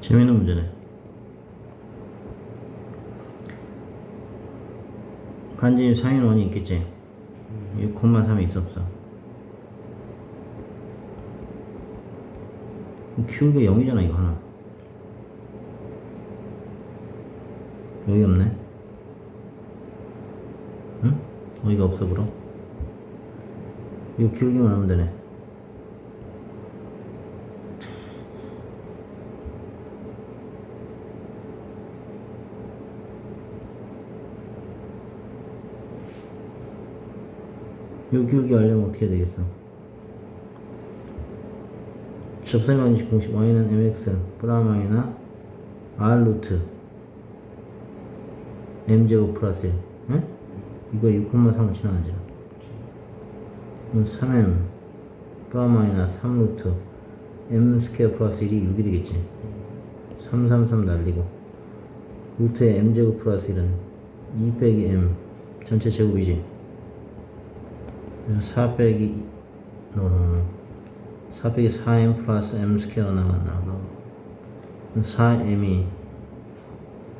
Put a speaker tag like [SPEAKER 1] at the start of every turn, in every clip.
[SPEAKER 1] 재밌는 문제네. 반지름 상인원이 있겠지? 6,3이 있어 없어? 키운 게 0이잖아 이거 하나 여기 없네 응? 어이가 없어 그럼 이거 키우기만 하면 되네 요 기울기 하려면 어떻게 되겠어? 접선관식 공식 y는 mx 프라마이나 r 루트 m제곱 플러스 1 응? 이거 6,3을 지나가지. 그럼 3m 프라마이나 3 루트 m 스퀘어 플러스 1이 6이 되겠지. 3, 3, 3 날리고. 루트에 m제곱 플러스 1은 2 빼기 m 전체 제곱이지 4 빼기 노노노 4 빼기 4m 플러스 m 스퀘어 나왔나 4m이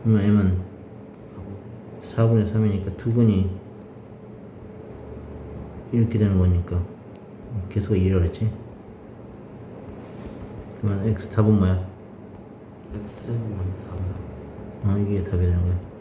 [SPEAKER 1] 그러면 m은 4분의 3이니까 두근이 이렇게 되는 거니까 계속 2라 그랬지? 그러면 x 답은 뭐야?
[SPEAKER 2] X제곱 마이너스 4분
[SPEAKER 1] 어 이게 답이 되는 거야